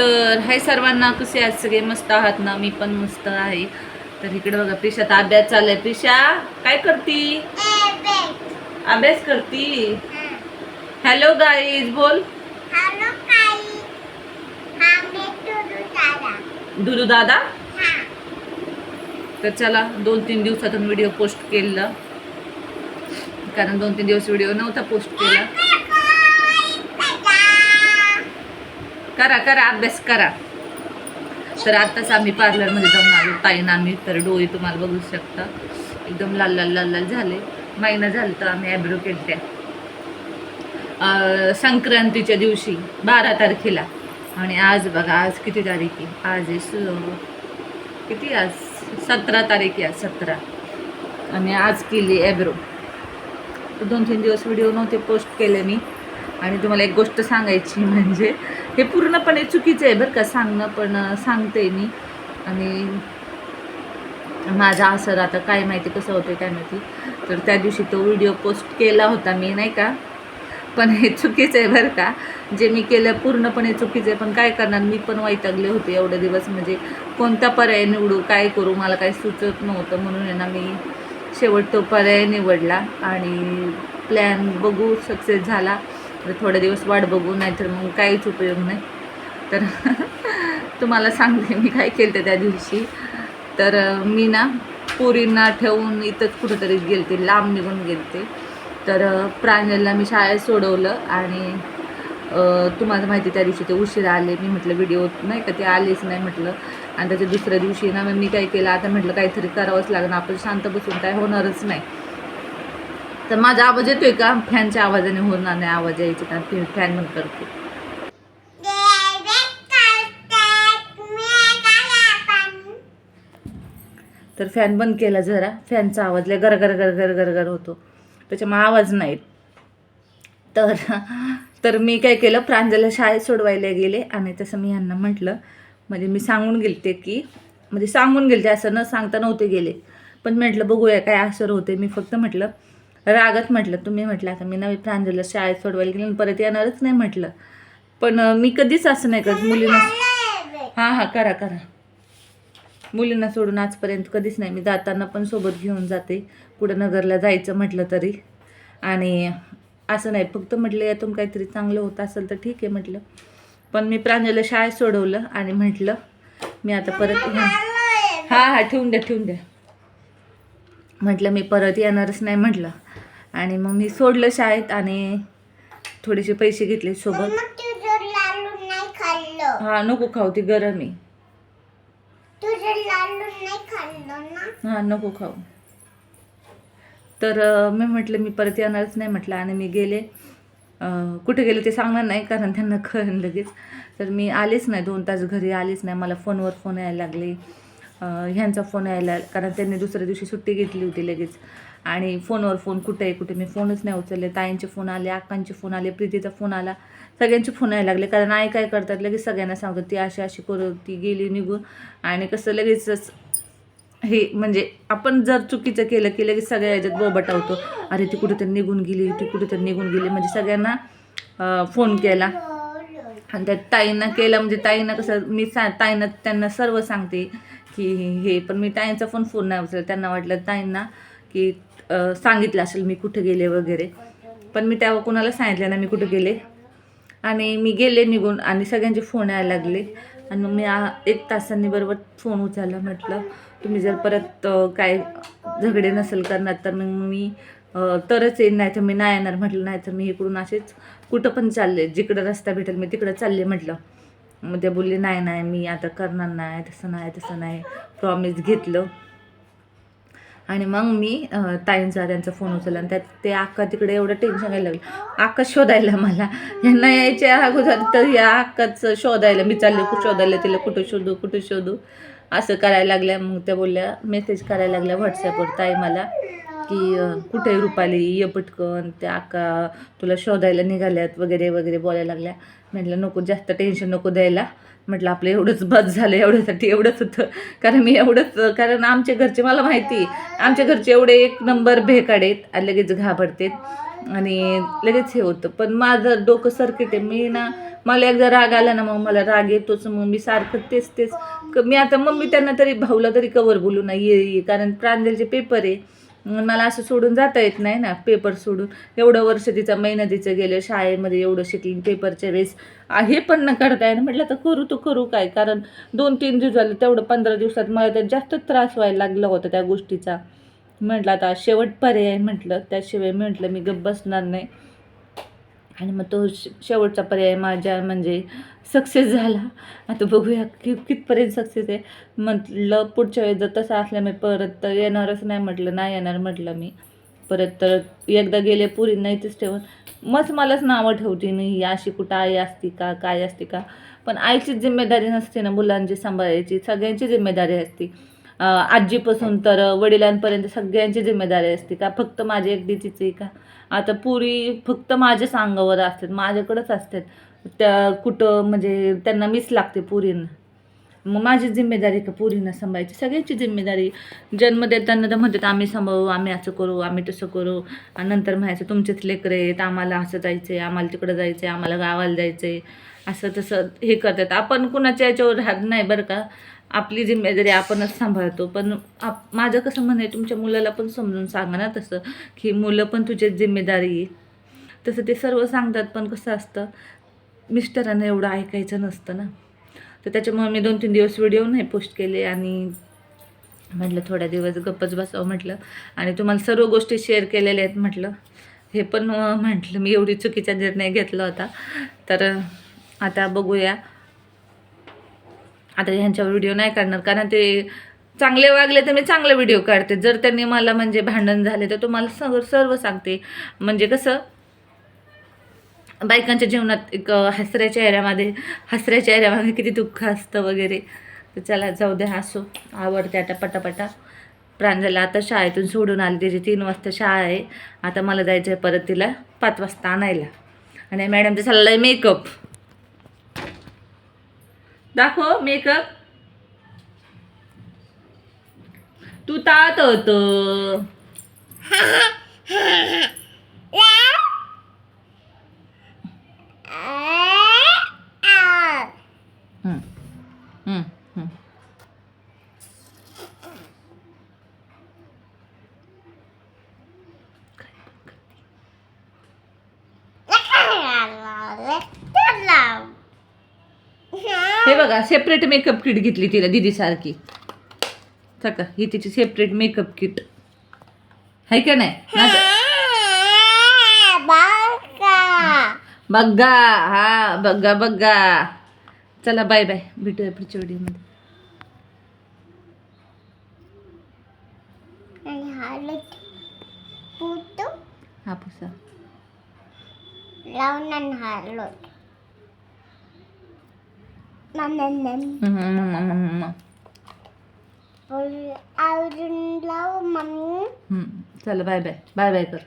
तर हाय सर्वांना कसे आहेत सगळे? मस्त आहात ना? मी पण मस्त आहे. तर इकडे बघा प्रिशाचा अभ्यास चाललाय. प्रिशा काय करती? अभ्यास करती? हॅलो गाईज बोल. दुदू दादा? तर चला दोन तीन दिवसातून व्हिडिओ पोस्ट केला. कारण दोन तीन दिवस व्हिडिओ नव्हता पोस्ट केला. करा करा अभ्यास करा. तर आत्ताच आम्ही पार्लरमध्ये जाऊन आलो. ताईनं आम्ही तर डोळे तुम्हाला बघू शकता. एकदम लाल लाल लाल लाल झाले. महिना झालं तर आम्ही ॲब्रो केल्या संक्रांतीच्या दिवशी बारा तारखेला. आणि आज बघा आज किती तारीख आहे? आज आहे सु किती आज? सतरा तारीख आहे सतरा. आणि आज केली ॲब्रो दोन तीन दिवस व्हिडिओ नव्हते पोस्ट केले मी. आणि तुम्हाला एक गोष्ट सांगायची म्हणजे हे पूर्णपणे चुकीचं आहे बरं का सांगणं पण सांगते मी. आणि माझा असर आता काय माहिती कसं होतं काय माहिती. तर त्या दिवशी तो व्हिडिओ पोस्ट केला होता मी नाही का? पण हे चुकीचं आहे बरं का. जे मी केलं पूर्णपणे चुकीचं आहे पण काय करणार? मी पण वैतागले होते एवढे दिवस. म्हणजे कोणता पर्याय निवडू काय करू मला काही सुचत नव्हतं. म्हणून आहे ना मी शेवट तो पर्याय निवडला आणि प्लॅन बघू सक्सेस झाला. तर थोडे दिवस वाट बघू नाहीतर मग काहीच उपयोग नाही. तर तुम्हाला सांगते मी काय केलं होतं त्या दिवशी. तर मी ना पोरींना ठेवून इथंच कुठंतरी गेलते लांब निघून गेलते. तर अं, प्रांजलला मी शाळेत सोडवलं आणि तुम्हाला माहिती त्या दिवशी ते उशिरा आले. मी म्हटलं व्हिडिओ नाही का ते आलेच नाही म्हटलं. आणि त्याच्या दुसऱ्या दिवशी ना मग मी काय केलं आता म्हटलं काहीतरी करावंच लागणार आपण शांत बसून काय होणारच नाही. तर माझा आवाज येतोय का? फॅनच्या आवाजाने होणार नाही आवाज यायचे का फॅन बंद करते. तर फॅन बंद केला जरा. फॅनचा आवाज लय गर गर गर गर गर गर होतो. त्याच्यामुळे आवाज नाही तर तर मी काय केलं? प्रांजला शाळेत सोडवायला गेले. आणि तसं मी यांना म्हटलं म्हणजे मी सांगून गेलते की म्हणजे सांगून गेलते असं न सांगता नव्हते गेले. पण म्हटलं बघूया काय असर होते मी फक्त म्हटलं रागत म्हटलं तुम्ही म्हटलं आता मी नवी प्रांजलला शाळेत सोडवायला गेलं परत येणारच नाही म्हटलं. पण मी कधीच असं नाही करत मुलींना हां हां करा करा. मुलींना सोडून आजपर्यंत कधीच नाही. मी जाताना पण सोबत घेऊन जाते. कुठं नगरला जायचं म्हटलं तरी. आणि असं नाही फक्त म्हटलं यातून काहीतरी चांगलं होत असेल तर ठीक आहे म्हटलं. पण मी प्रांजलला शाळेत सोडवलं आणि म्हटलं मी आता परत हां हां ठेवून द्या ठेवून द्या. म्हटलं मी परत येणारच नाही म्हटलं. आणि मग मी सोडलं शाळेत आणि थोडेसे पैसे घेतले सोबत. हां नको खाऊ ती गरम आहे. हां नको खाऊ. तर मी म्हटलं मी परत येणारच नाही म्हटलं आणि मी गेले. कुठे गेले ते सांगणार नाही कारण त्यांना कळन लगेच. तर मी आलेच नाही दोन तास घरी आलेच नाही. मला फोनवर फोन यायला लागले. ह्यांचा फोन यायला कारण त्यांनी दुसऱ्या दिवशी सुट्टी घेतली होती लगेच. आणि फोनवर फोन कुठे आहे कुठे. मी फोनच नाही उचलले. ताईंचे फोन आले अक्कांचे फोन आले प्रीतीचा फोन आला. सगळ्यांचे फोन यायला लागले. कारण आई काय करतात लगेच सगळ्यांना सांगतात ती अशी अशी करू ती गेली निघून आणि कसं लगेचच हे म्हणजे आपण जर चुकीचं केलं की लगेच सगळ्या ह्याच्यात बोबटावतो अरे ती कुठेतरी निघून गेली ती कुठेतरी निघून गेली. म्हणजे सगळ्यांना फोन केला. आणि त्या ताईंना केला म्हणजे ताईंना कसं मी सा ताईंना त्यांना सर्व सांगते. की हे पण मी ताईंचा पण फोन नाही उचलला. त्यांना वाटलं ताईंना की सांगितलं असेल मी कुठे गेले वगैरे. पण मी तेव्हा कुणाला सांगितलं नाही मी कुठं गेले. आणि मी गेले निघून आणि सगळ्यांचे फोन यायला लागले. आणि मग मी एक तासांनी बरोबर फोन उचलला म्हटलं तुम्ही जर परत काय झगडे नसेल करणार तर मग मी तरच येईन नाही तर मी नाही येणार. म्हटलं नाही तर मी इकडून असेच कुठं पण चालले जिकडं रस्ता भेटेल मी तिकडं चालले म्हटलं. मग ते बोलले नाही नाही मी आता करणार नाही तसं नाही तसं नाही. प्रॉमिस घेतलं. आणि मग मी ताईंचा त्यांचा फोन उचलला आणि त्यात ते अक्का तिकडे एवढं टेन्शन घ्यायला लागलं. अक्का शोधायला मला. यांना यायच्या अगोदर तर या अक्काचं शोधायला मी चालले कुठं शोधायला तिला कुठं शोधू कुठं शोधू? असं करायला लागल्या. मग त्या बोलल्या मेसेज करायला लागल्या व्हॉट्सॲपवर ताई मला. की कुठे रुपाली ये पटकन त्या अक्का तुला शोधायला निघाल्यात वगैरे वगैरे बोलायला लागल्या. म्हटलं नको जास्त टेन्शन नको द्यायला. म्हटलं आपलं एवढंच बस झालं एवढ्यासाठी एवढंच होतं. कारण मी एवढंच कारण आमच्या घरचे मला माहिती आमच्या घरचे एवढे एक नंबर भेकाडेत आणि लगेच घाबरतेत. आणि लगेच हे होतं. पण माझं डोकं सर्किट आहे. मी ना मला एकदा राग आला ना मग मला राग येतोच. मग मी सारखं तेच तेच. क- मी आता मम्मी त्यांना तरी भाऊला तरी कवर बोलू नाही ये कारण प्रांजलचे पेपर आहे. मला असं सोडून जाता येत नाही ना पेपर सोडून. एवढं वर्ष तिचं मेहनतीचं गेलं शाळेमध्ये एवढं शिकली पेपरच्या वेळेस. हे पण न करता येईल म्हटलं तर करू तर करू काय? कारण दोन तीन दिवस झाले तेवढं पंधरा दिवसात मला तर जास्त त्रास व्हायला लागला होता त्या गोष्टीचा. म्हटलं आता शेवट पर्याय म्हटलं. त्याशिवाय म्हटलं मी गप्प बसणार नाही. आणि मग तो श- शेवटचा पर्याय माझ्या म्हणजे सक्सेस झाला. आता बघूया कि कितपर्यंत सक्सेस आहे. म्हटलं पुढच्या वेळेस जर तसं असलं मी परत तर येणारच नाही म्हटलं नाही येणार म्हटलं मी. परत तर एकदा गेले पुरी नाही तेच ठेवून. मग मलाच नावं ठेवते नाही ही अशी कुठं आई असती का काय असते का. पण आईचीच जिम्मेदारी नसते ना मुलांची सांभाळायची सगळ्यांची जिम्मेदारी असते. आजीपासून तर वडिलांपर्यंत सगळ्यांची जिम्मेदारी असते का? फक्त माझी एकटीचीच आहे का? आता पुरी फक्त माझ्याच अंगावर असतात माझ्याकडंच असतात. त्या कुठं म्हणजे त्यांना मीच लागते पुरींना. मग माझी जिम्मेदारी का पुरींना सांभाळायची? सगळ्यांची जिम्मेदारी. जन्म देताना तर म्हणतात आम्ही सांभाळू आम्ही असं करू आम्ही तसं करू. आणि नंतर म्हणायचं तुमचेच लेकरं आहेत आम्हाला असं जायचं आहे आम्हाला तिकडं जायचं आहे आम्हाला गावाला जायचं आहे असं तसं हे करतात. आपण कुणाच्या याच्यावर राहत नाही बरं का? आपली जिम्मेदारी आपणच सांभाळतो. पण आप माझं कसं म्हणणं आहे तुमच्या मुलाला पण समजून सांगा ना तसं की मुलं पण तुझ्याच जिम्मेदारी आहे. तसं ते सर्व सांगतात पण कसं असतं मिस्टरांना एवढं ऐकायचं नसतं ना. तर त्याच्यामुळे मी दोन तीन दिवस व्हिडिओ नाही पोस्ट केले आणि म्हटलं थोड्या दिवस गप्पच बसावं म्हटलं. आणि तुम्हाला सर्व गोष्टी शेअर केलेल्या आहेत म्हटलं. हे पण म्हटलं मी एवढी चुकीचा निर्णय घेतला होता. तर आता बघूया. आता ह्यांच्यावर व्हिडिओ नाही काढणार कारण ते चांगले वागले तर मी चांगले व्हिडिओ काढते. जर त्यांनी मला म्हणजे भांडण झाले तर तुम्हाला सर्व सर्व सांगते. म्हणजे कसं बायकांच्या जीवनात एक हसऱ्या चेहऱ्यामध्ये हसऱ्या चेहऱ्यामध्ये किती दुःख असतं वगैरे. तर चला जाऊ द्या असो आवडते आता पटापटा. प्रांजला आता शाळेतून सोडून आली. त्याची तीन वाजता शाळा आहे. आता मला जायचं आहे परत तिला पाच वाजता आणायला. आणि मॅडमचा चाललं आहे मेकअप. दाखव मेकअप तू तात होतं. हे बघा सेपरेट मेकअप किट घेतली तिला दिदी सारखी. सका ही तिची सेपरेट मेकअप किट आहे का नाही? बघा. हा बघा बघा. चला बाय बाय भेटूया पुढच्या व्हिडिओमध्ये हा Pusa. Launan halot. Lau mami. हम्म. चला बाय बाय बाय बाय कर